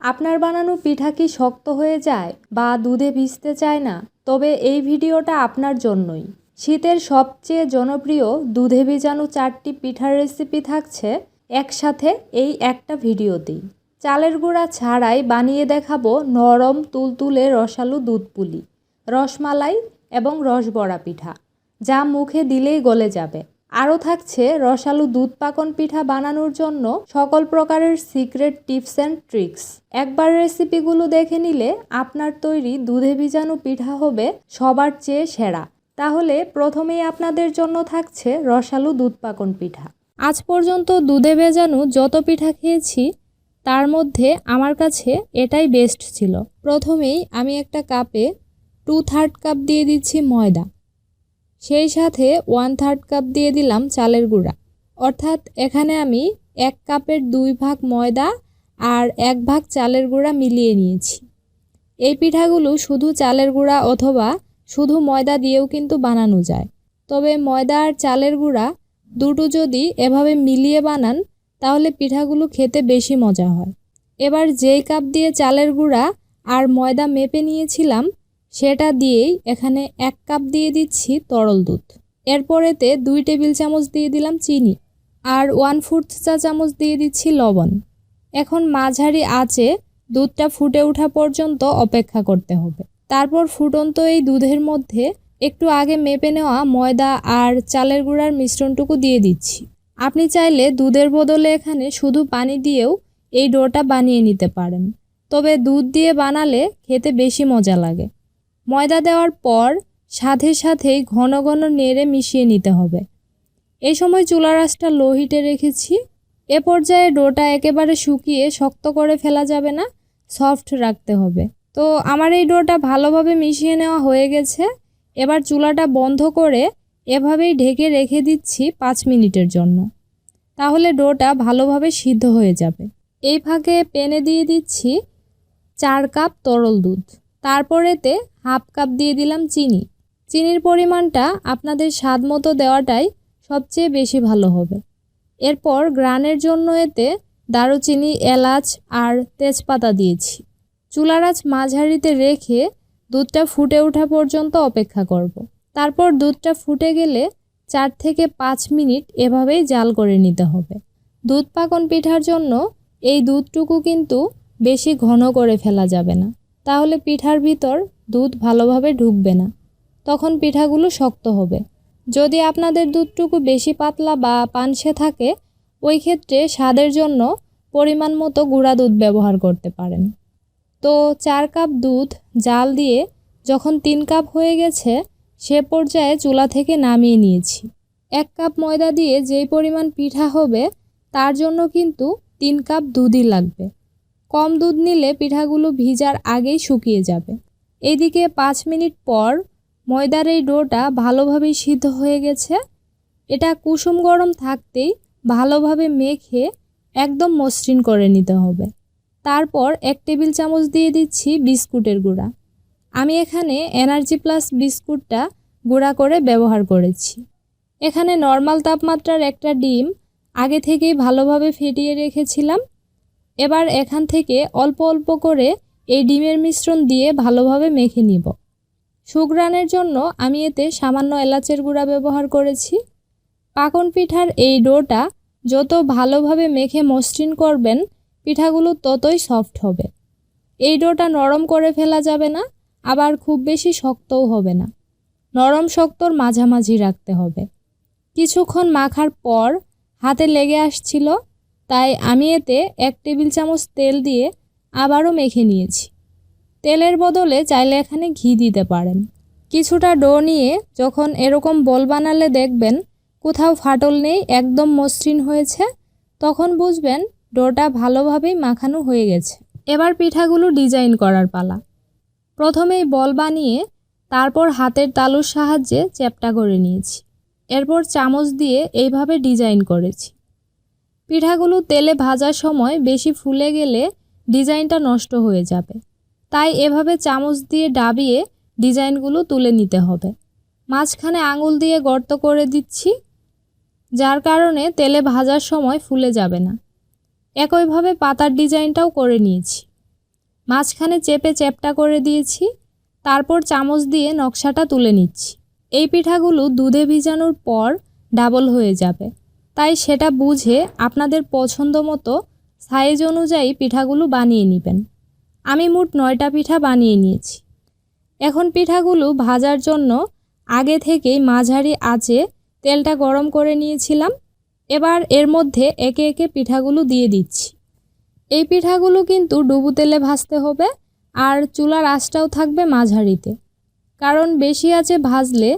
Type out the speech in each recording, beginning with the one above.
আপনার বানানো পিঠা কি শক্ত হয়ে যায় বা দুধে ভিজতে চায় না? তবে এই ভিডিওটা আপনার জন্যই। শীতের সবচেয়ে জনপ্রিয় দুধে ভিজানো চারটি পিঠার রেসিপি থাকছে একসাথে এই একটা ভিডিওতেই। চালের গুঁড়া ছাড়াই বানিয়ে দেখাবো নরম তুলতুলে রসালো দুধ পুলি রসমালাই এবং রসবড়া পিঠা, যা মুখে দিলেই গলে যাবে। আরও থাকছে রসালো দুধ পাকন পিঠা বানানোর জন্য সকল প্রকারের সিক্রেট টিপস অ্যান্ড ট্রিক্স। একবার রেসিপিগুলো দেখে নিলে আপনার তৈরি দুধে ভিজানো পিঠা হবে সবার চেয়ে সেরা। তাহলে প্রথমেই আপনাদের জন্য থাকছে রসালো দুধ পাকন পিঠা। আজ পর্যন্ত দুধে ভেজানো যত পিঠা খেয়েছি, তার মধ্যে আমার কাছে এটাই বেস্ট ছিল। প্রথমেই আমি একটা কাপে টু থার্ড কাপ দিয়ে দিচ্ছি ময়দা। সেই সাথে ওয়ান থার্ড কাপ দিয়ে দিলাম চালের গুঁড়া। অর্থাৎ এখানে আমি এক কাপের দুই ভাগ ময়দা আর এক ভাগ চালের গুঁড়া মিলিয়ে নিয়েছি। এই পিঠাগুলো শুধু চালের গুঁড়া অথবা শুধু ময়দা দিয়েও কিন্তু বানানো যায়। তবে ময়দা আর চালের গুঁড়া দুটো যদি এভাবে মিলিয়ে বানান, তাহলে পিঠাগুলো খেতে বেশি মজা হয়। এবার যেই কাপ দিয়ে চালের গুঁড়া আর ময়দা মেপে নিয়েছিলাম সেটা দিয়েই এখানে এক কাপ দিয়ে দিচ্ছি তরল দুধ। এরপরেতে দুই টেবিল চামচ দিয়ে দিলাম চিনি আর ওয়ান ফোর্থ চা চামচ দিয়ে দিচ্ছি লবণ। এখন মাঝারি আঁচে দুধটা ফুটে ওঠা পর্যন্ত অপেক্ষা করতে হবে। তারপর ফুটন্ত এই দুধের মধ্যে একটু আগে মেপে নেওয়া ময়দা আর চালের গুঁড়ার মিশ্রণটুকু দিয়ে দিচ্ছি। আপনি চাইলে দুধের বদলে এখানে শুধু পানি দিয়েও এই ডোটা বানিয়ে নিতে পারেন। তবে দুধ দিয়ে বানালে খেতে বেশি মজা লাগে। ময়দা দেওয়ার পর সাথে সাথেই ঘন ঘন নেড়ে মিশিয়ে নিতে হবে। এই সময় চুলা রাসটা লো হিটে রেখেছি। এ পর্যায়ে ডোটা একেবারে শুকিয়ে শক্ত করে ফেলা যাবে না, সফট রাখতে হবে। তো আমার এই ডোটা ভালোভাবে মিশিয়ে নেওয়া হয়ে গেছে। এবার চুলাটা বন্ধ করে এভাবেই ঢেকে রেখে দিচ্ছি পাঁচ মিনিটের জন্য। তাহলে ডোটা ভালোভাবে সিদ্ধ হয়ে যাবে। এই ফাঁকে পেনে দিয়ে দিচ্ছি চার কাপ তরল দুধ। তারপর এতে হাফ কাপ দিয়ে দিলাম চিনি। চিনির পরিমাণটা আপনাদের স্বাদ মতো দেওয়াটাই সবচেয়ে বেশি ভালো হবে। এরপর গ্রানের জন্য এতে দারুচিনি, এলাচ আর তেজপাতা দিয়েছি। চুলার আঁচ মাঝারিতে রেখে দুধটা ফুটে ওঠা পর্যন্ত অপেক্ষা করব। তারপর দুধটা ফুটে গেলে চার থেকে পাঁচ মিনিট এভাবেই জাল করে নিতে হবে। দুধ পাকন পিঠার জন্য এই দুধটুকু কিন্তু বেশি ঘন করে ফেলা যাবে না। তাহলে পিঠার ভিতর দুধ ভালোভাবে ঢুকবে না। তখন পিঠাগুলো শক্ত হবে। যদি আপনাদের দুধটুকু বেশি পাতলা বা পানসে থাকে, ওই ক্ষেত্রে স্বাদের জন্য পরিমাণ মতো গুঁড়া দুধ ব্যবহার করতে পারেন। তো চার কাপ দুধ জাল দিয়ে যখন তিন কাপ হয়ে গেছে, সে পর্যায়ে চুলা থেকে নামিয়ে নিয়েছি। এক কাপ ময়দা দিয়ে যেই পরিমাণ পিঠা হবে, তার জন্য কিন্তু তিন কাপ দুধই লাগবে। কম দুধ নিলে পিঠাগুলো ভিজার আগেই শুকিয়ে যাবে। এইদিকে পাঁচ মিনিট পর ময়দার এই ডোটা ভালোভাবেই সিদ্ধ হয়ে গেছে। এটা কুসুম গরম থাকতেই ভালোভাবে মেখে একদম মসৃণ করে নিতে হবে। তারপর এক টেবিল চামচ দিয়ে দিচ্ছি বিস্কুটের গুঁড়া। আমি এখানে এনার্জি প্লাস বিস্কুটটা গুঁড়া করে ব্যবহার করেছি। এখানে নর্মাল তাপমাত্রার একটা ডিম আগে থেকেই ভালোভাবে ফেটিয়ে রেখেছিলাম। এবার এখান থেকে অল্প অল্প করে এই ডিমের মিশ্রণ দিয়ে ভালোভাবে মেখে নিব। সুগ্রানের জন্য আমি এতে সামান্য এলাচের গুঁড়া ব্যবহার করেছি। পাকন পিঠার এই ডোটা যত ভালোভাবে মেখে মসৃণ করবেন, পিঠাগুলো ততই সফট হবে। এই ডোটা নরম করে ফেলা যাবে না, আবার খুব বেশি শক্তও হবে না। নরম শক্তর মাঝামাঝি রাখতে হবে। কিছুক্ষণ মাখার পর হাতে লেগে আসছিল, তাই আমি এতে এক টেবিল চামচ তেল দিয়ে আবারও মেখে নিয়েছি। তেলের বদলে চাইলে এখানে ঘি দিতে পারেন। কিছুটা ডো নিয়ে যখন এরকম বল বানালে দেখবেন কোথাও ফাটল নেই, একদম মসৃণ হয়েছে, তখন বুঝবেন ডোটা ভালোভাবেই মাখানো হয়ে গেছে। এবার পিঠাগুলো ডিজাইন করার পালা। প্রথমেই বল বানিয়ে তারপর হাতের তালুর সাহায্যে চ্যাপটা করে নিয়েছি। এরপর চামচ দিয়ে এইভাবে ডিজাইন করেছি। পিঠাগুলো তেলে ভাজার সময় বেশি ফুলে গেলে ডিজাইনটা নষ্ট হয়ে যাবে। তাই এভাবে চামচ দিয়ে ডাবিয়ে ডিজাইনগুলো তুলে নিতে হবে। মাঝখানে আঙুল দিয়ে গর্ত করে দিচ্ছি, যার কারণে তেলে ভাজার সময় ফুলে যাবে না। একইভাবে পাতার ডিজাইনটাও করে নিয়েছি। মাঝখানে চেপে চ্যাপটা করে দিয়েছি, তারপর চামচ দিয়ে নকশাটা তুলে নিচ্ছি। এই পিঠাগুলো দুধে ভিজানোর পর ডাবল হয়ে যাবে। তাই সেটা বুঝে আপনাদের পছন্দ মতো সাইজ অনুযায়ী পিঠাগুলো বানিয়ে নেবেন। আমি মোট নয়টা পিঠা বানিয়ে নিয়েছি। এখন পিঠাগুলো ভাজার জন্য আগে থেকেই মাঝারি আঁচে তেলটা গরম করে নিয়েছিলাম। এবার এর মধ্যে একে একে পিঠাগুলো দিয়ে দিচ্ছি। এই পিঠাগুলো কিন্তু ডুবু তেলে ভাজতে হবে আর চুলার আঁচটাও থাকবে মাঝারিতে। কারণ বেশি আঁচে ভাজলে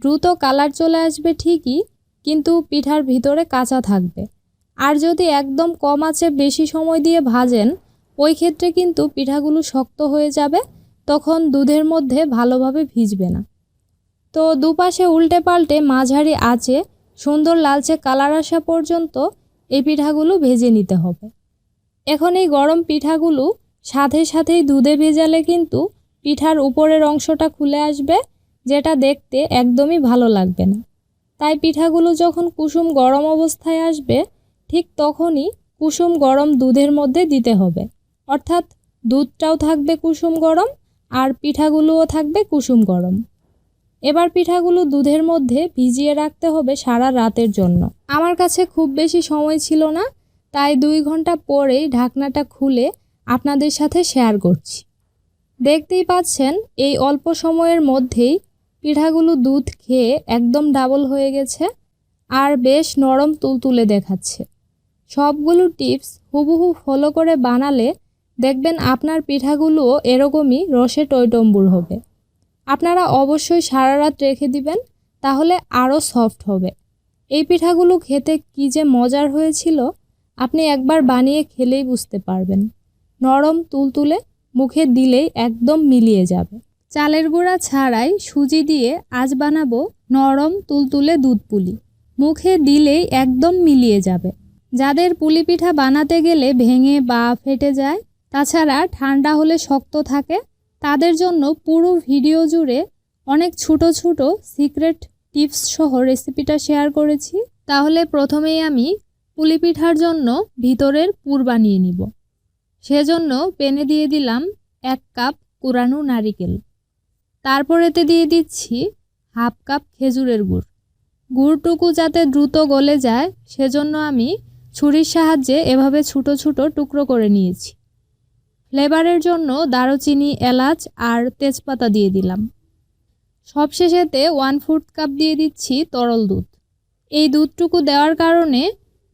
দ্রুত কালার চলে আসবে ঠিকই, কিন্তু পিঠার ভিতরে কাঁচা থাকবে। আর যদি একদম কম আঁচে বেশি সময় দিয়ে ভাজেন, ওই ক্ষেত্রে কিন্তু পিঠাগুলো শক্ত হয়ে যাবে, তখন দুধের মধ্যে ভালোভাবে ভিজবে না। তো দুপাশে উল্টে পাল্টে মাঝারি আঁচে সুন্দর লালচে কালার আসা পর্যন্ত এই পিঠাগুলো ভেজে নিতে হবে। এখন এই গরম পিঠাগুলো সাথে সাথেই দুধে ভেজালে কিন্তু পিঠার উপরের অংশটা খুলে আসবে, যেটা দেখতে একদমই ভালো লাগবে না। তাই পিঠাগুলো যখন কুসুম গরম অবস্থায় আসবে ঠিক তখনই কুসুম গরম দুধের মধ্যে দিতে হবে। অর্থাৎ দুধটাও থাকবে কুসুম গরম আর পিঠাগুলোও থাকবে কুসুম গরম। এবার পিঠাগুলো দুধের মধ্যে ভিজিয়ে রাখতে হবে সারা রাতের জন্য। আমার কাছে খুব বেশি সময় ছিল না, তাই দুই ঘণ্টা পরেই ঢাকনাটা খুলে আপনাদের সাথে শেয়ার করছি। দেখতেই পাচ্ছেন, এই অল্প সময়ের মধ্যেই পিঠাগুলো দুধ খেয়ে একদম ডাবল হয়ে গেছে আর বেশ নরম তুলতুলে দেখাচ্ছে। সবগুলো টিপস হুবহু ফলো করে বানালে দেখবেন আপনার পিঠাগুলোও এরকমই রসে টইটম্বুর হবে। আপনারা অবশ্যই সারা রাত রেখে দিবেন, তাহলে আরও সফট হবে। এই পিঠাগুলো খেতে কী যে মজার হয়েছিল, আপনি একবার বানিয়ে খেলেই বুঝতে পারবেন। নরম তুলতুলে মুখে দিলেই একদম মিলিয়ে যাবে। চালের গুঁড়া ছাড়াই সুজি দিয়ে আজ বানাবো নরম তুলতুলে দুধ পুলি। মুখে দিলেই একদম মিলিয়ে যাবে। যাদের পুলি পিঠা বানাতে গেলে ভেঙে বা ফেটে যায়, তাছাড়া ঠান্ডা হলে শক্ত থাকে, তাদের জন্য পুরো ভিডিও জুড়ে অনেক ছোট ছোট সিক্রেট টিপস সহ রেসিপিটা শেয়ার করেছি। তাহলে প্রথমেই আমি পুলি পিঠার জন্য ভিতরের পুর বানিয়ে নিব। সেজন্য পেনে দিয়ে দিলাম এক কাপ কুরানো নারিকেল। তারপর এতে দিয়ে দিচ্ছি হাফ কাপ খেজুরের গুড়। গুড়টুকু যাতে দ্রুত গলে যায়, সেজন্য আমি ছুরির সাহায্যে এভাবে ছোটো ছোটো টুকরো করে নিয়েছি। ফ্লেভারের জন্য দারুচিনি, এলাচ আর তেজপাতা দিয়ে দিলাম। সবশেষেতে ওয়ান ফুট কাপ দিয়ে দিচ্ছি তরল দুধ। এই দুধটুকু দেওয়ার কারণে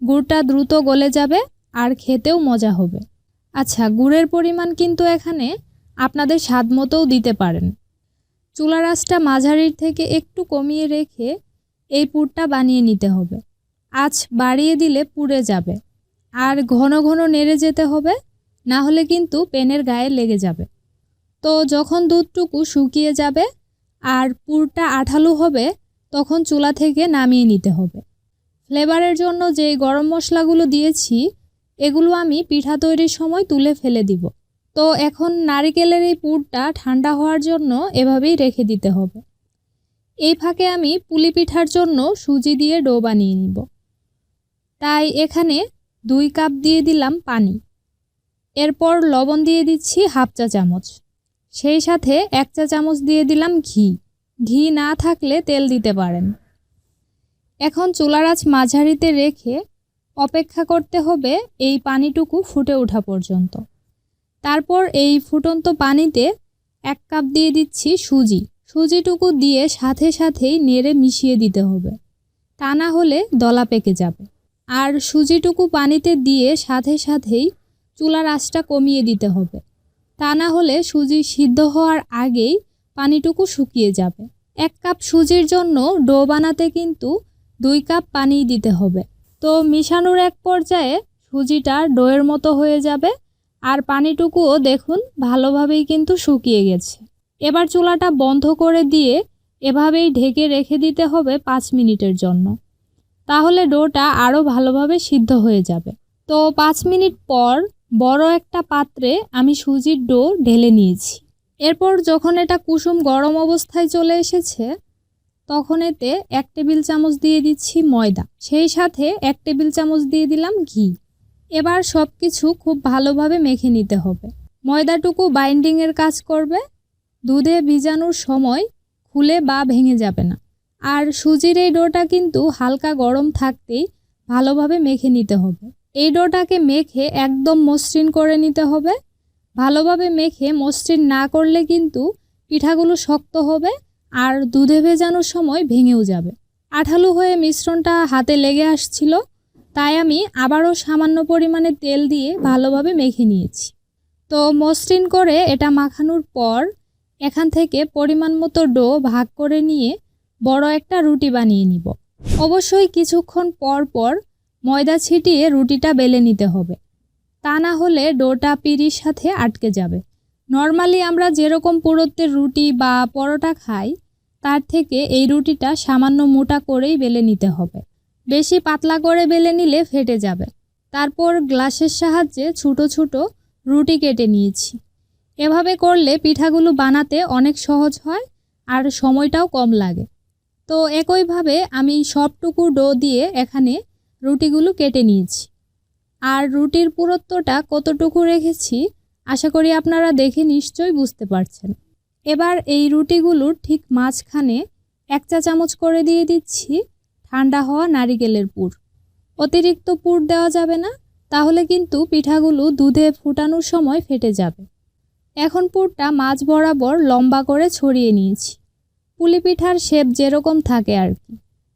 গুড়টা দ্রুত গলে যাবে আর খেতেও মজা হবে। আচ্ছা গুড়ের পরিমাণ কিন্তু এখানে আপনাদের স্বাদ মতোও দিতে পারেন। চুলার আঁচটা মাঝারির থেকে একটু কমিয়ে রেখে এই পুরটা বানিয়ে নিতে হবে। আঁচ বাড়িয়ে দিলে পুড়ে যাবে। আর ঘন ঘন নেড়ে যেতে হবে, না হলে কিন্তু পেনের গায়ে লেগে যাবে। তো যখন দুধটুকু শুকিয়ে যাবে আর পুরটা আঠালো হবে, তখন চুলা থেকে নামিয়ে নিতে হবে। ফ্লেভারের জন্য যে গরম মশলাগুলো দিয়েছি, এগুলো আমি পিঠা তৈরির সময় তুলে ফেলে দিব। তো এখন নারিকেলের এই পুরটা ঠান্ডা হওয়ার জন্য এভাবেই রেখে দিতে হবে। এই ফাঁকে আমি পুলি পিঠার জন্য সুজি দিয়ে ডো বানিয়ে নিব। তাই এখানে দুই কাপ দিয়ে দিলাম পানি। এরপর লবণ দিয়ে দিচ্ছি হাফ চা চামচ। সেই সাথে এক চা চামচ দিয়ে দিলাম ঘি। ঘি না থাকলে তেল দিতে পারেন। এখন চুলার আঁচ মাঝারিতে রেখে অপেক্ষা করতে হবে এই পানিটুকু ফুটে ওঠা পর্যন্ত। তারপর এই ফুটন্ত পানিতে এক কাপ দিয়ে দিচ্ছি সুজি। সুজিটুকু দিয়ে সাথে সাথেই নেড়ে মিশিয়ে দিতে হবে। তা না হলে দলা পেকে যাবে। আর সুজিটুকু পানিতে দিয়ে সাথে সাথেই চুলার আঁচটা কমিয়ে দিতে হবে। তা না হলে সুজি সিদ্ধ হওয়ার আগেই পানিটুকু শুকিয়ে যাবে। এক কাপ সুজির জন্য ডো বানাতে কিন্তু দুই কাপ পানি দিতে হবে। তো মিশানোর এক পর্যায়ে সুজিটা ডোয়ের মতো হয়ে যাবে আর পানিটুকুও দেখুন ভালোভাবেই কিন্তু শুকিয়ে গেছে। এবার চুলাটা বন্ধ করে দিয়ে এভাবেই ঢেকে রেখে দিতে হবে পাঁচ মিনিটের জন্য। তাহলে ডোটা আরও ভালোভাবে সিদ্ধ হয়ে যাবে। তো পাঁচ মিনিট পর বড় একটা পাত্রে আমি সুজির ডো ঢেলে নিয়েছি। এরপর যখন এটা কুসুম গরম অবস্থায় চলে এসেছে, তখন এতে এক টেবিল চামচ দিয়ে দিচ্ছি ময়দা। সেই সাথে এক টেবিল চামচ দিয়ে দিলাম ঘি। এবার সব কিছু খুব ভালোভাবে মেখে নিতে হবে। ময়দাটুকু বাইন্ডিংয়ের কাজ করবে। দুধে ভিজানোর সময় খুলে বা ভেঙে যাবে না। আর সুজির এই ডোটা কিন্তু হালকা গরম থাকতেই ভালোভাবে মেখে নিতে হবে। এই ডোটাকে মেখে একদম মসৃণ করে নিতে হবে। ভালোভাবে মেখে মসৃণ না করলে কিন্তু পিঠাগুলো শক্ত হবে আর দুধে ভেজানোর সময় ভেঙেও যাবে। আঠালো হয়ে মিশ্রণটা হাতে লেগে আসছিল, তাই আমি আবারও সামান্য পরিমাণে তেল দিয়ে ভালোভাবে মেখে নিয়েছি। তো মসৃণ করে এটা মাখানোর পর এখান থেকে পরিমাণ মতো ডো ভাগ করে নিয়ে বড় একটা রুটি বানিয়ে নিব। অবশ্যই কিছুক্ষণ পর পর ময়দা ছিটিয়ে রুটিটা বেলে নিতে হবে। তা না হলে ডোটা পিরির সাথে আটকে যাবে। নর্মালি আমরা যেরকম পুরুত্বের রুটি বা পরোটা খাই, তার থেকে এই রুটিটা সামান্য মোটা করেই বেলে নিতে হবে। বেশি পাতলা করে বেলে নিলে ফেটে যাবে। তারপর গ্লাসের সাহায্যে ছোটো ছোটো রুটি কেটে নিয়েছি। এভাবে করলে পিঠাগুলো বানাতে অনেক সহজ হয় আর সময়টাও কম লাগে। তো একইভাবে আমি সবটুকু ডো দিয়ে এখানে রুটিগুলো কেটে নিয়েছি। আর রুটির পুরত্বটা কতটুকু রেখেছি, আশা করি আপনারা দেখে নিশ্চয়ই বুঝতে পারছেন। এবার এই রুটিগুলোর ঠিক মাঝখানে এক চা চামচ করে দিয়ে দিচ্ছি ঠান্ডা হওয়া নারিকেলের পুর। অতিরিক্ত পুর দেওয়া যাবে না, তাহলে কিন্তু পিঠাগুলো দুধে ফুটানোর সময় ফেটে যাবে। এখন পুরটা মাছ বরাবর লম্বা করে ছড়িয়ে নিয়েছি। পুলি পিঠার শেপ যেরকম থাকে আর কি।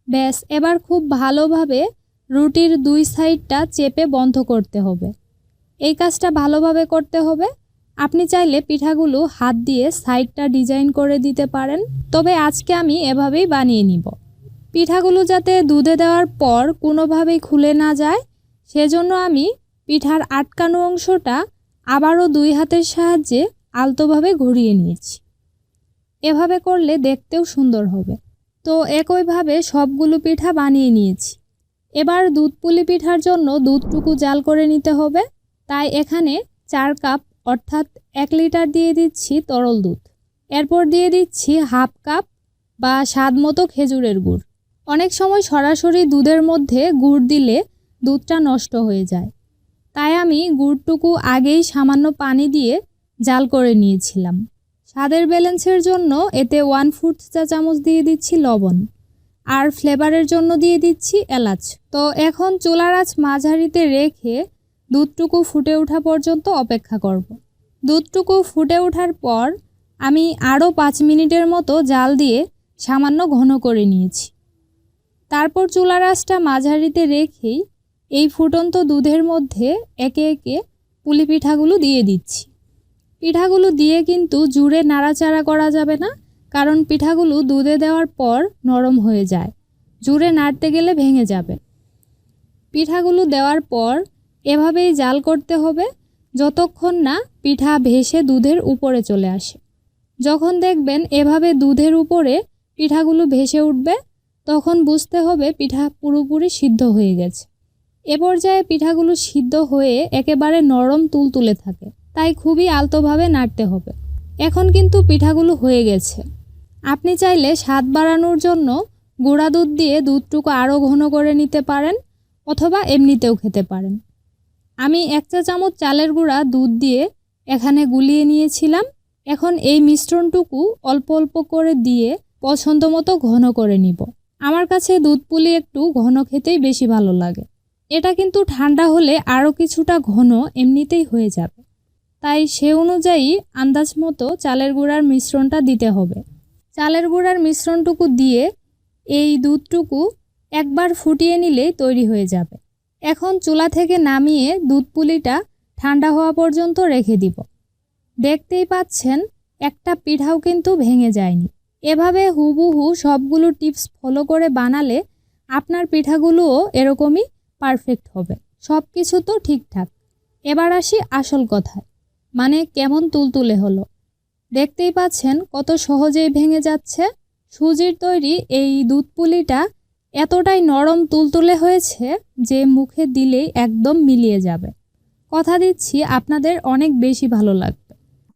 ব্যাস, এবার খুব ভালোভাবে রুটির দুই সাইডটা চেপে বন্ধ করতে হবে। এই কাজটা ভালোভাবে করতে হবে। আপনি চাইলে পিঠাগুলো হাত দিয়ে সাইডটা ডিজাইন করে দিতে পারেন। তবে আজকে আমি এভাবেই বানিয়ে নিব। পিঠাগুলো যাতে দুধে দেওয়ার পর কোনোভাবেই খুলে না যায়, সেজন্য আমি পিঠার আটকানো অংশটা আবারও দুই হাতের সাহায্যে আলতোভাবে ঘুরিয়ে নিয়েছি। এভাবে করলে দেখতেও সুন্দর হবে। তো একইভাবে সবগুলো পিঠা বানিয়ে নিয়েছি। এবার দুধ পুলি পিঠার জন্য দুধটুকু জাল করে নিতে হবে। তাই এখানে চার কাপ অর্থাৎ এক লিটার দিয়ে দিচ্ছি তরল দুধ। এরপর দিয়ে দিচ্ছি হাফ কাপ বা স্বাদ মতো খেজুরের গুড়। অনেক সময় সরাসরি দুধের মধ্যে গুড় দিলে দুধটা নষ্ট হয়ে যায়। তাই আমি গুড়টুকু আগেই সামান্য পানি দিয়ে জাল করে নিয়েছিলাম। স্বাদের ব্যালেন্সের জন্য এতে ওয়ান ফুট চা চামচ দিয়ে দিচ্ছি লবণ আর ফ্লেভারের জন্য দিয়ে দিচ্ছি এলাচ। তো এখন চুলার আঁচ মাঝারিতে রেখে দুধটুকু ফুটে ওঠা পর্যন্ত অপেক্ষা করব। দুধটুকু ফুটে ওঠার পর আমি আরও পাঁচ মিনিটের মতো জাল দিয়ে সামান্য ঘন করে নিয়েছি। তারপর চুলার আঁচটা মাঝারিতে রেখেই এই ফুটন্ত দুধের মধ্যে একে একে পুলি পিঠাগুলো দিয়ে দিচ্ছি। পিঠাগুলো দিয়ে কিন্তু জুড়ে নাড়াচাড়া করা যাবে না, কারণ পিঠাগুলো দুধে দেওয়ার পর নরম হয়ে যায়। জুড়ে নাড়তে গেলে ভেঙে যাবে। পিঠাগুলো দেওয়ার পর এভাবেই জাল করতে হবে, যতক্ষণ না পিঠা ভেসে দুধের উপরে চলে আসে। যখন দেখবেন এভাবে দুধের উপরে পিঠাগুলো ভেসে উঠবে, তখন বুঝতে হবে পিঠা পুরোপুরি সিদ্ধ হয়ে গেছে। এ পর্যায়ে পিঠাগুলো সিদ্ধ হয়ে একেবারে নরম তুলতুলে থাকে। তাই খুবই আলতোভাবে নাড়তে হবে। এখন কিন্তু পিঠাগুলো হয়ে গেছে। আপনি চাইলে স্বাদ বাড়ানোর জন্য গুঁড়া দুধ দিয়ে দুধটুকু আরও ঘন করে নিতে পারেন অথবা এমনিতেও খেতে পারেন। আমি এক চা চামচ চালের গুঁড়া দুধ দিয়ে এখানে গুলিয়ে নিয়েছিলাম। এখন এই মিশ্রণটুকু অল্প অল্প করে দিয়ে পছন্দ মতো ঘন করে নিব। আমার কাছে দুধ পুলি একটু ঘন খেতেই বেশি ভালো লাগে। এটা কিন্তু ঠান্ডা হলে আরও কিছুটা ঘন এমনিতেই হয়ে যাবে। তাই সে অনুযায়ী আন্দাজ মতো চালের গুঁড়ার মিশ্রণটা দিতে হবে। চালের গুঁড়ার মিশ্রণটুকু দিয়ে এই দুধটুকু একবার ফুটিয়ে নিলেই তৈরি হয়ে যাবে। এখন চুলা থেকে নামিয়ে দুধ পুলিটা ঠান্ডা হওয়া পর্যন্ত রেখে দিব। দেখতেই পাচ্ছেন, একটা পিঠাও কিন্তু ভেঙে যায়নি। এভাবে হুবহু সবগুলো টিপস ফলো করে বানালে আপনার পিঠাগুলোও এরকমই পারফেক্ট হবে। সব কিছু তো ঠিকঠাক। এবার আসি আসল কথায়। মানে কেমন তুলতুলে হলো। দেখতেই পাচ্ছেন কত সহজেই ভেঙে যাচ্ছে। সুজির তৈরি এই দুধ পুলিটা এতটাই নরম তুলতুলে হয়েছে যে মুখে দিলেই একদম মিলিয়ে যাবে। কথা দিচ্ছি আপনাদের অনেক বেশি ভালো লাগবে।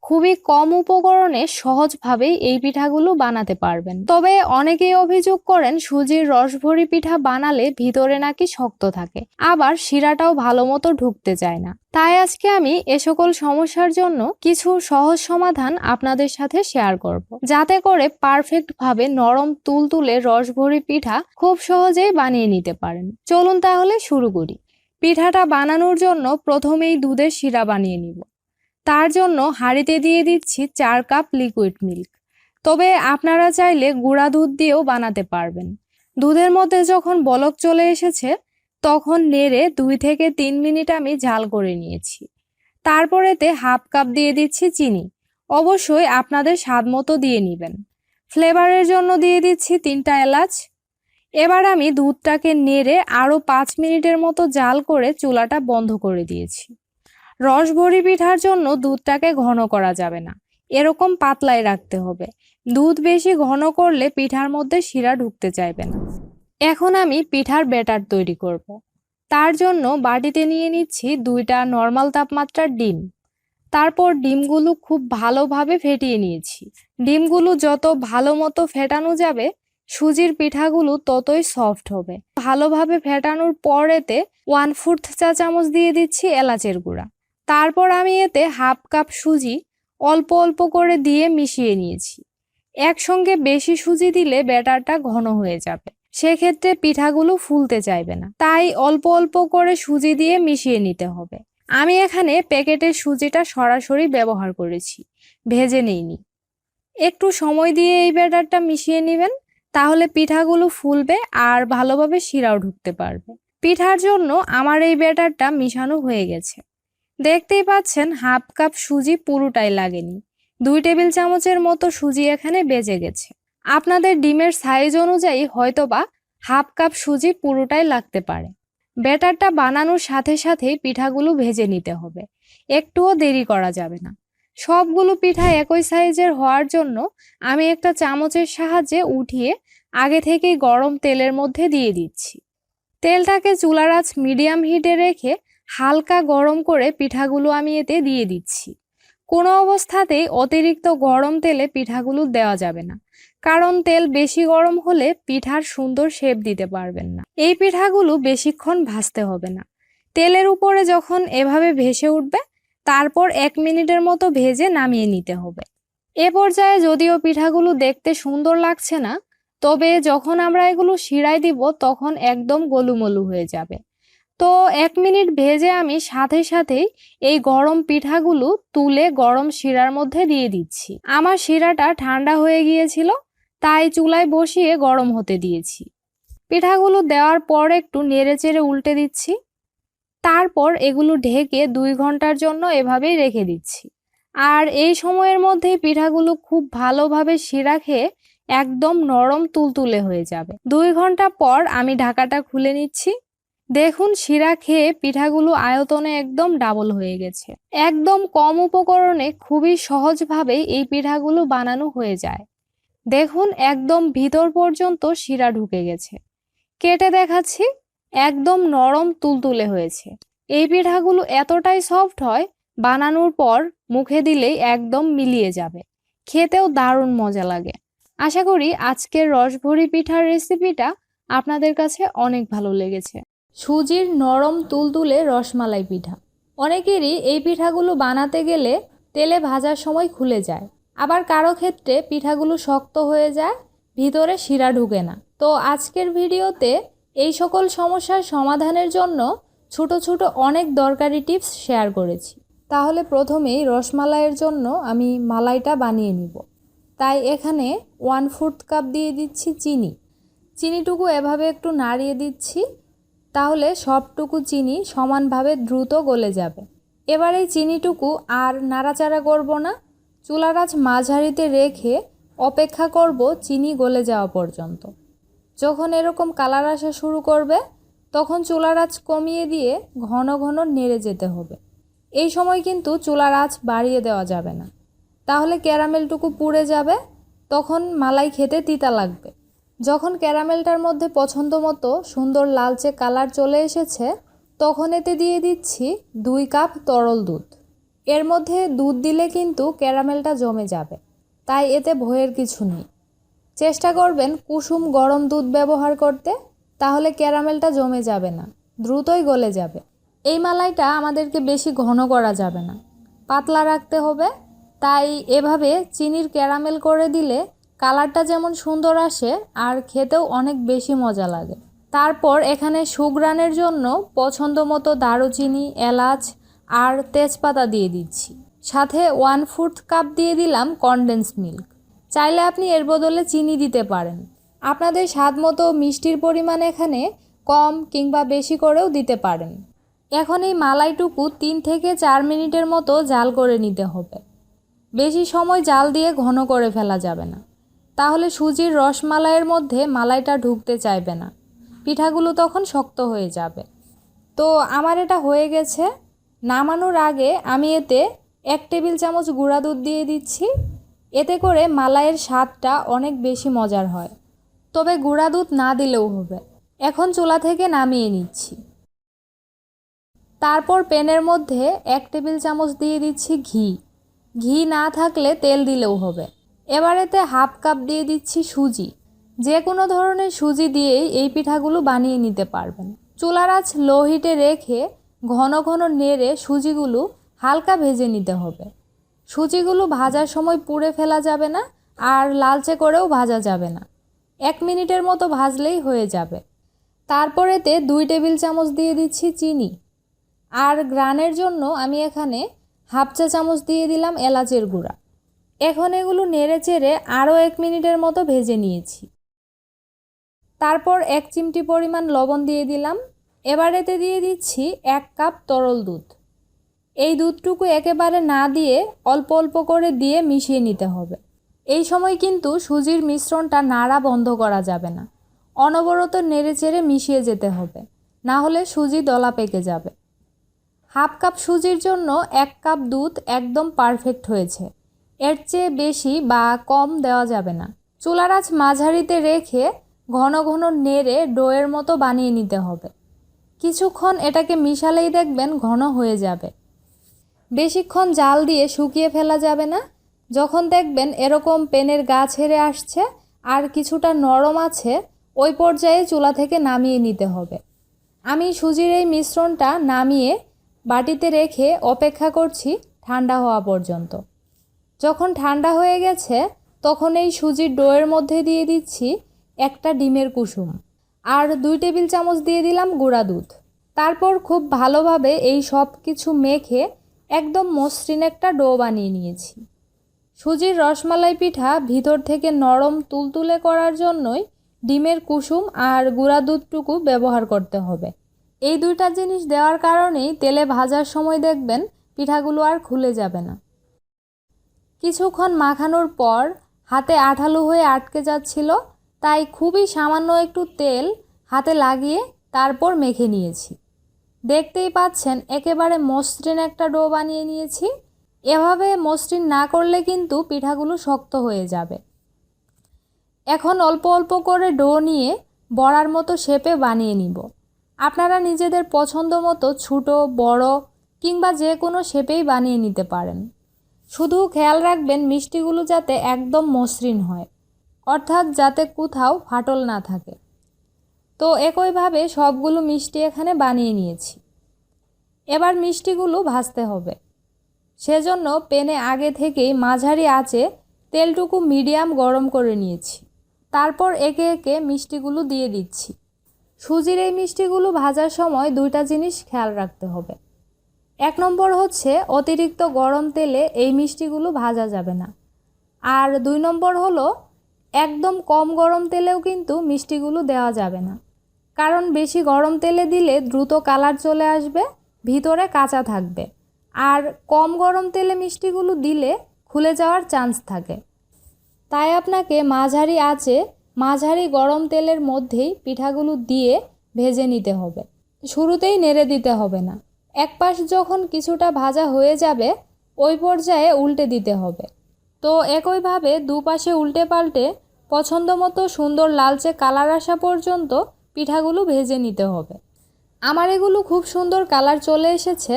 খুবই কম উপকরণে সহজভাবেই এই পিঠাগুলো বানাতে পারবেন। তবে অনেকেই অভিযোগ করেন, সুজির রসভরি পিঠা বানালে ভিতরে নাকি শক্ত থাকে। আবার শিরাটাও ভালো মতো ঢুকতে চায় না। তাই আজকে আমি এ সকল সমস্যার জন্য কিছু সহজ সমাধান আপনাদের সাথে শেয়ার করব। যাতে করে পারফেক্ট ভাবে নরম তুলতুলে রসভরি পিঠা খুব সহজেই বানিয়ে নিতে পারেন। চলুন তাহলে শুরু করি। পিঠাটা বানানোর জন্য প্রথমেই দুধের শিরা বানিয়ে নিব। তার জন্য হাঁড়িতে দিয়ে দিচ্ছি চার কাপ লিকুইড মিল্ক তবে আপনারা চাইলে গুঁড়া দুধ দিয়েও বানাতে পারবেন। দুধের মধ্যে যখন বলক চলে এসেছে, তখন নেড়ে দুই থেকে তিন মিনিট আমি ঝাল করে নিয়েছি। তারপরেতে হাফ কাপ দিয়ে দিচ্ছি চিনি। অবশ্যই আপনাদের স্বাদ মতো দিয়ে নেবেন। ফ্লেভারের জন্য দিয়ে দিচ্ছি তিনটা এলাচ। এবার আমি দুধটাকে নেড়ে আরও পাঁচ মিনিটের মতো জাল করে চুলাটা বন্ধ করে দিয়েছি। রসভরি পিঠার জন্য দুধটাকে ঘন করা যাবে না। এরকম পাতলায় রাখতে হবে। দুধ বেশি ঘন করলে পিঠার মধ্যে শিরা ঢুকতে চাইবে না। এখন আমি পিঠার ব্যাটার তৈরি করব। তার জন্য বাটিতে নিয়ে নিচ্ছি দুইটা নর্মাল তাপমাত্রার ডিম। তারপর ডিমগুলো খুব ভালোভাবে ফেটিয়ে নিয়েছি। ডিমগুলো যত ভালো মতো ফেটানো যাবে, সুজির পিঠাগুলো ততই সফট হবে। ভালোভাবে ফেটানোর পরেতে ওয়ান ফোর্থ চা চামচ দিয়ে দিচ্ছি এলাচের গুঁড়া। তারপর আমি এতে হাফ কাপ সুজি অল্প অল্প করে দিয়ে মিশিয়ে নিয়েছি। একসঙ্গে বেশি সুজি দিলে ব্যাটারটা ঘন হয়ে যাবে। সেক্ষেত্রে পিঠাগুলো ফুলতে চাইবে না। তাই অল্প অল্প করে সুজি দিয়ে মিশিয়ে নিতে হবে। আমি এখানে প্যাকেটের সুজিটা সরাসরি ব্যবহার করেছি। ভেজে নেইনি। একটু সময় দিয়ে এই ব্যাটারটা মিশিয়ে নেবেন, তাহলে পিঠাগুলো ফুলবে আর ভালোভাবে শিরাও ঢুকতে পারবে। পিঠার জন্য আমার এই ব্যাটারটা মিশানো হয়ে গেছে। দেখতেই পাচ্ছেন হাফ কাপ সুজি পুরোটাই লাগেনি। দুই টেবিল চামচের মতো সুজি এখানে বেজে গেছে। আপনাদের ডিমের সাইজ অনুযায়ী হয়তোবা হাফ কাপ সুজি পুরোটাই লাগতে পারে। ব্যাটারটা বানানোর সাথে সাথেই পিঠাগুলো ভেজে নিতে হবে। একটুও দেরি করা যাবে না। সবগুলো পিঠা একই সাইজের হওয়ার জন্য আমি একটা চামচের সাহায্যে উঠিয়ে আগে থেকেই গরম তেলের মধ্যে দিয়ে দিচ্ছি। তেলটাকে চুলার আঁচ মিডিয়াম হিটে রেখে হালকা গরম করে পিঠাগুলো আমি এতে দিয়ে দিচ্ছি। কোনো অবস্থাতেই অতিরিক্ত গরম তেলে পিঠাগুলো দেওয়া যাবে না, কারণ তেল বেশি গরম হলে পিঠার সুন্দর শেপ দিতে পারবেন না। এই পিঠাগুলো বেশিক্ষণ ভাজতে হবে না। তেলের উপরে যখন এভাবে ভেসে উঠবে, তারপর এক মিনিটের মতো ভেজে নামিয়ে নিতে হবে। এ পর্যায়ে যদিও পিঠাগুলো দেখতে সুন্দর লাগছে না, তবে যখন আমরা এগুলো শিরায় দিব, তখন একদম গলুমলু হয়ে যাবে। তো এক মিনিট ভেজে আমি সাথে সাথেই এই গরম পিঠাগুলো তুলে গরম শিরার মধ্যে দিয়ে দিচ্ছি। আমার শিরাটা ঠান্ডা হয়ে গিয়েছিল, তাই চুলায় বসিয়ে গরম হতে দিয়েছি। পিঠাগুলো দেওয়ার পর একটু নেড়ে চেড়ে উল্টে দিচ্ছি। তারপর এগুলো ঢেকে দুই ঘণ্টার জন্য এভাবেই রেখে দিচ্ছি। আর এই সময়ের মধ্যেই পিঠাগুলো খুব ভালোভাবে শিরা খেয়ে একদম নরম তুলতুলে হয়ে যাবে। দুই ঘণ্টা পর আমি ঢাকাটা খুলে নিচ্ছি। দেখুন, শিরা খেয়ে পিঠাগুলো আয়তনে একদম ডাবল হয়ে গেছে। একদম কম উপকরণে খুবই সহজভাবে এই পিঠাগুলো বানানো হয়ে যায়। দেখুন, একদম ভিতর পর্যন্ত শিরা ঢুকে গেছে। কেটে দেখাচ্ছি, একদম নরম তুলতুলে হয়েছে। এই পিঠাগুলো এতটাই সফট হয়, বানানোর পর মুখে দিলেই একদম মিলিয়ে যাবে। খেতেও দারুণ মজা লাগে। আশা করি আজকের রসভরি পিঠার রেসিপিটা আপনাদের কাছে অনেক ভালো লেগেছে। সুজির নরম তুলতুলে রসমালাই পিঠা। অনেকেরই এই পিঠাগুলো বানাতে গেলে তেলে ভাজার সময় খুলে যায়। আবার কারও ক্ষেত্রে পিঠাগুলো শক্ত হয়ে যায়, ভিতরে শিরা ঢুকে না। তো আজকের ভিডিওতে এই সকল সমস্যার সমাধানের জন্য ছোট ছোট অনেক দরকারি টিপস শেয়ার করেছি। তাহলে প্রথমেই রসমালাইয়ের জন্য আমি মালাইটা বানিয়ে নিব। তাই এখানে ওয়ান ফোর্থ কাপ দিয়ে দিচ্ছি চিনি। চিনিটুকু এভাবে একটু নাড়িয়ে দিচ্ছি। তাহলে সবটুকু চিনি সমানভাবে দ্রুত গলে যাবে। এবার এই চিনিটুকু আর নাড়াচাড়া করব না। চুলার আঁচ মাঝারিতে রেখে অপেক্ষা করব চিনি গলে যাওয়া পর্যন্ত। যখন এরকম কালার আসা শুরু করবে, তখন চুলার আঁচ কমিয়ে দিয়ে ঘন ঘন নেড়ে যেতে হবে। এই সময় কিন্তু চুলার আঁচ বাড়িয়ে দেওয়া যাবে না। তাহলে ক্যারামেলটুকু পুড়ে যাবে, তখন মালাই খেতে তিতা লাগবে। যখন ক্যারামেলটার মধ্যে পছন্দ মতো সুন্দর লালচে কালার চলে এসেছে, তখন এতে দিয়ে দিচ্ছি দুই কাপ তরল দুধ। এর মধ্যে দুধ দিলে কিন্তু ক্যারামেলটা জমে যাবে, তাই এতে ভয়ের কিছু নেই। চেষ্টা করবেন কুসুম গরম দুধ ব্যবহার করতে, তাহলে ক্যারামেলটা জমে যাবে না, দ্রুতই গলে যাবে। এই মালাইটা আমাদেরকে বেশি ঘন করা যাবে না, পাতলা রাখতে হবে, তাই এভাবে চিনির ক্যারামেল করে দিলে কালারটা যেমন সুন্দর আসে, আর খেতেও অনেক বেশি মজা লাগে। তারপর এখানে সুগ্রানের জন্য পছন্দ মতো দারুচিনি, এলাচ আর তেজপাতা দিয়ে দিচ্ছি। সাথে ওয়ান ফুড কাপ দিয়ে দিলাম কনডেন্স মিল্ক চাইলে আপনি এর বদলে চিনি দিতে পারেন। আপনাদের স্বাদ মতো মিষ্টির পরিমাণ এখানে কম কিংবা বেশি করেও দিতে পারেন। এখন এই মালাইটুকু তিন থেকে চার মিনিটের মতো জাল করে নিতে হবে। বেশি সময় জাল দিয়ে ঘন করে ফেলা যাবে না। তাহলে সুজির রসমালাইয়ের মধ্যে মালাইটা ঢুকতে চাইবে না। পিঠাগুলো তখন শক্ত হয়ে যাবে। তো আমার এটা হয়ে গেছে। নামানোর আগে আমি এতে এক টেবিল চামচ গুঁড়া দুধ দিয়ে দিচ্ছি। এতে করে মালাইয়ের স্বাদটা অনেক বেশি মজার হয়। তবে গুঁড়া দুধ না দিলেও হবে। এখন চুলা থেকে নামিয়ে নিচ্ছি। তারপর প্যানের মধ্যে এক টেবিল চামচ দিয়ে দিচ্ছি ঘি। ঘি না থাকলে তেল দিলেও হবে। এবার এতে হাফ কাপ দিয়ে দিচ্ছি সুজি। যে কোনো ধরনের সুজি দিয়েই এই পিঠাগুলো বানিয়ে নিতে পারবেন। চুলার আঁচ লো হিটে রেখে ঘন ঘন নেড়ে সুজিগুলো হালকা ভেজে নিতে হবে। সুজিগুলো ভাজার সময় পুড়ে ফেলা যাবে না আর লালচে করেও ভাজা যাবে না। এক মিনিটের মতো ভাজলেই হয়ে যাবে। তারপর এতে দুই টেবিল চামচ দিয়ে দিচ্ছি চিনি। আর গ্রানের জন্য আমি এখানে হাফ চা চামচ দিয়ে দিলাম এলাচের গুঁড়া। এখন এগুলো নেড়ে চেড়ে আরও এক মিনিটের মতো ভেজে নিয়েছি। তারপর এক চিমটি পরিমাণ লবণ দিয়ে দিলাম। এবার এতে দিয়ে দিচ্ছি এক কাপ তরল দুধ। এই দুধটুকু একেবারে না দিয়ে অল্প অল্প করে দিয়ে মিশিয়ে নিতে হবে। এই সময় কিন্তু সুজির মিশ্রণটা নাড়া বন্ধ করা যাবে না। অনবরত নেড়ে চেড়ে মিশিয়ে যেতে হবে। না হলে সুজি দলা পেকে যাবে। হাফ কাপ সুজির জন্য এক কাপ দুধ একদম পারফেক্ট হয়েছে। এর চেয়ে বেশি বা কম দেওয়া যাবে না। চুলার মাঝারিতে রেখে ঘন ঘন নেড়ে ডোয়ের মতো বানিয়ে নিতে হবে। কিছুক্ষণ এটাকে মিশালেই দেখবেন ঘন হয়ে যাবে। বেশিক্ষণ জাল দিয়ে শুকিয়ে ফেলা যাবে না। যখন দেখবেন এরকম পেনের গা ছেড়ে আসছে আর কিছুটা নরম আছে, ওই পর্যায়ে চুলা থেকে নামিয়ে নিতে হবে। আমি সুজির এই মিশ্রণটা নামিয়ে বাটিতে রেখে অপেক্ষা করছি ঠান্ডা হওয়া পর্যন্ত। যখন ঠান্ডা হয়ে গেছে, তখন এই সুজির ডোয়ের মধ্যে দিয়ে দিচ্ছি একটা ডিমের কুসুম। আর দুই টেবিল চামচ দিয়ে দিলাম গুঁড়া দুধ। তারপর খুব ভালোভাবে এই সব কিছু মেখে একদম মসৃণ একটা ডো বানিয়ে নিয়েছি। সুজির রসমালাই পিঠা ভিতর থেকে নরম তুলতুলে করার জন্যই ডিমের কুসুম আর গুঁড়া দুধটুকু ব্যবহার করতে হবে। এই দুইটা জিনিস দেওয়ার কারণেই তেলে ভাজার সময় দেখবেন পিঠাগুলো আর খুলে যাবে না। কিছুক্ষণ মাখানোর পর হাতে আঠালো হয়ে আটকে যাচ্ছিল, তাই খুবই সামান্য একটু তেল হাতে লাগিয়ে তারপর মেখে নিয়েছি। দেখতেই পাচ্ছেন, একেবারে মসৃণ একটা ডো বানিয়ে নিয়েছি। এভাবে মসৃণ না করলে কিন্তু পিঠাগুলো শক্ত হয়ে যাবে। এখন অল্প অল্প করে ডো নিয়ে বড়ার মতো শেপে বানিয়ে নিব। আপনারা নিজেদের পছন্দ মতো ছোটো, বড় কিংবা যে কোনো শেপেই বানিয়ে নিতে পারেন। শুধু খেয়াল রাখবেন মিষ্টিগুলো যাতে একদম মসৃণ হয়, অর্থাৎ যাতে কোথাও ফাটল না থাকে। তো একইভাবে সবগুলো মিষ্টি এখানে বানিয়ে নিয়েছি। এবার মিষ্টিগুলো ভাজতে হবে। সেজন্য পেনে আগে থেকেই মাঝারি আঁচে তেলটুকু মিডিয়াম গরম করে নিয়েছি। তারপর একে একে মিষ্টিগুলো দিয়ে দিচ্ছি। সুজির এই মিষ্টিগুলো ভাজার সময় দুইটা জিনিস খেয়াল রাখতে হবে। এক নম্বর হচ্ছে অতিরিক্ত গরম তেলে এই মিষ্টিগুলো ভাজা যাবে না। আর দুই নম্বর হলো, একদম কম গরম তেলেও কিন্তু মিষ্টিগুলো দেওয়া যাবে না। কারণ বেশি গরম তেলে দিলে দ্রুত কালার চলে আসবে, ভিতরে কাঁচা থাকবে। আর কম গরম তেলে মিষ্টিগুলো দিলে খুলে যাওয়ার চান্স থাকে। তাই আপনাকে মাঝারি আঁচে মাঝারি গরম তেলের মধ্যেই পিঠাগুলো দিয়ে ভেজে নিতে হবে। শুরুতেই নেড়ে দিতে হবে না। এক পাশ যখন কিছুটা ভাজা হয়ে যাবে, ওই পর্যায়ে উল্টে দিতে হবে। তো একইভাবে দুপাশে উল্টে পাল্টে পছন্দ মতো সুন্দর লালচে কালার আসা পর্যন্ত পিঠাগুলো ভেজে নিতে হবে। আমার এগুলো খুব সুন্দর কালার চলে এসেছে,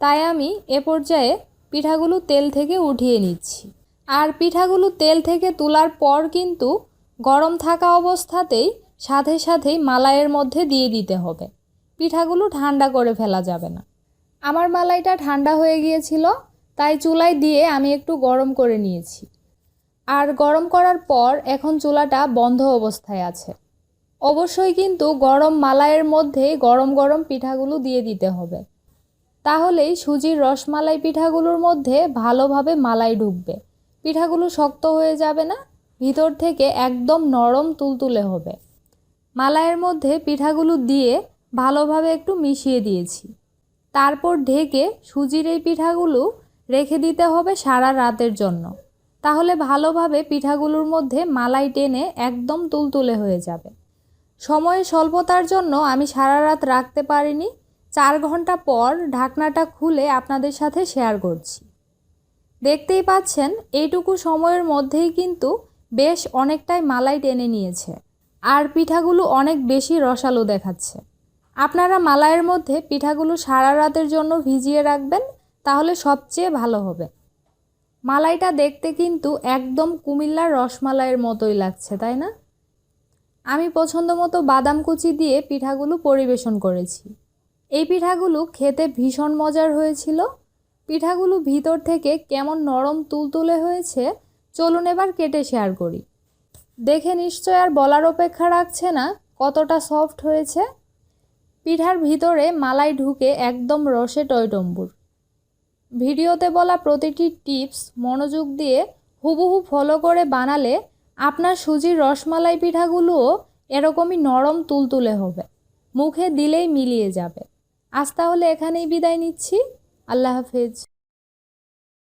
তাই আমি এ পর্যায়ে পিঠাগুলো তেল থেকে উঠিয়ে নিচ্ছি। আর পিঠাগুলো তেল থেকে তোলার পর কিন্তু গরম থাকা অবস্থাতেই সাথে সাথেই মালাইয়ের মধ্যে দিয়ে দিতে হবে। পিঠাগুলো ঠান্ডা করে ফেলা যাবে না। আমার মালাইটা ঠান্ডা হয়ে গিয়েছিল, তাই চুলায় দিয়ে আমি একটু গরম করে নিয়েছি। আর গরম করার পর এখন চুলাটা বন্ধ অবস্থায় আছে। অবশ্যই কিন্তু গরম মালাইয়ের মধ্যেই গরম গরম পিঠাগুলো দিয়ে দিতে হবে। তাহলেই সুজির রসমালাই পিঠাগুলোর মধ্যে ভালোভাবে মালাই ঢুকবে। পিঠাগুলো শক্ত হয়ে যাবে না, ভিতর থেকে একদম নরম তুলতুলে হবে। মালাইয়ের মধ্যে পিঠাগুলো দিয়ে ভালোভাবে একটু মিশিয়ে দিয়েছি। তারপর ঢেকে সুজির এই পিঠাগুলো রেখে দিতে হবে সারা রাতের জন্য। তাহলে ভালোভাবে পিঠাগুলোর মধ্যে মালাই টেনে একদম তুলতুলে হয়ে যাবে। সময়ের স্বল্পতার জন্য আমি সারা রাত রাখতে পারিনি। চার ঘণ্টা পর ঢাকনাটা খুলে আপনাদের সাথে শেয়ার করছি। দেখতেই পাচ্ছেন, এইটুকু সময়ের মধ্যেই কিন্তু বেশ অনেকটাই মালাই টেনে নিয়েছে। আর পিঠাগুলো অনেক বেশি রসালো দেখাচ্ছে। আপনারা মালাইয়ের মধ্যে পিঠাগুলো সারা রাতের জন্য ভিজিয়ে রাখবেন, তাহলে সবচেয়ে ভালো হবে। মালাইটা দেখতে কিন্তু একদম কুমিল্লার রসমালাইয়ের মতোই লাগছে, তাই না? আমি পছন্দ মতো বাদাম কুচি দিয়ে পিঠাগুলো পরিবেশন করেছি। এই পিঠাগুলো খেতে ভীষণ মজার হয়েছিল। পিঠাগুলো ভিতর থেকে কেমন নরম তুলতুলে হয়েছে, চলুন এবার কেটে শেয়ার করি। দেখে নিশ্চয় আর বলার অপেক্ষা রাখছে না কতটা সফট হয়েছে। পিঠার ভিতরে মালাই ঢুকে একদম রসে টয়টম্বুর। ভিডিওতে বলা প্রতিটি টিপস মনোযোগ দিয়ে হুবহু ফলো করে বানালে আপনার সুজির রসমালাই পিঠাগুলোও এরকমই নরম তুলতুলে হবে। মুখে দিলেই মিলিয়ে যাবে। আজ তাহলে এখানেই বিদায় নিচ্ছি। আল্লাহ হাফেজ।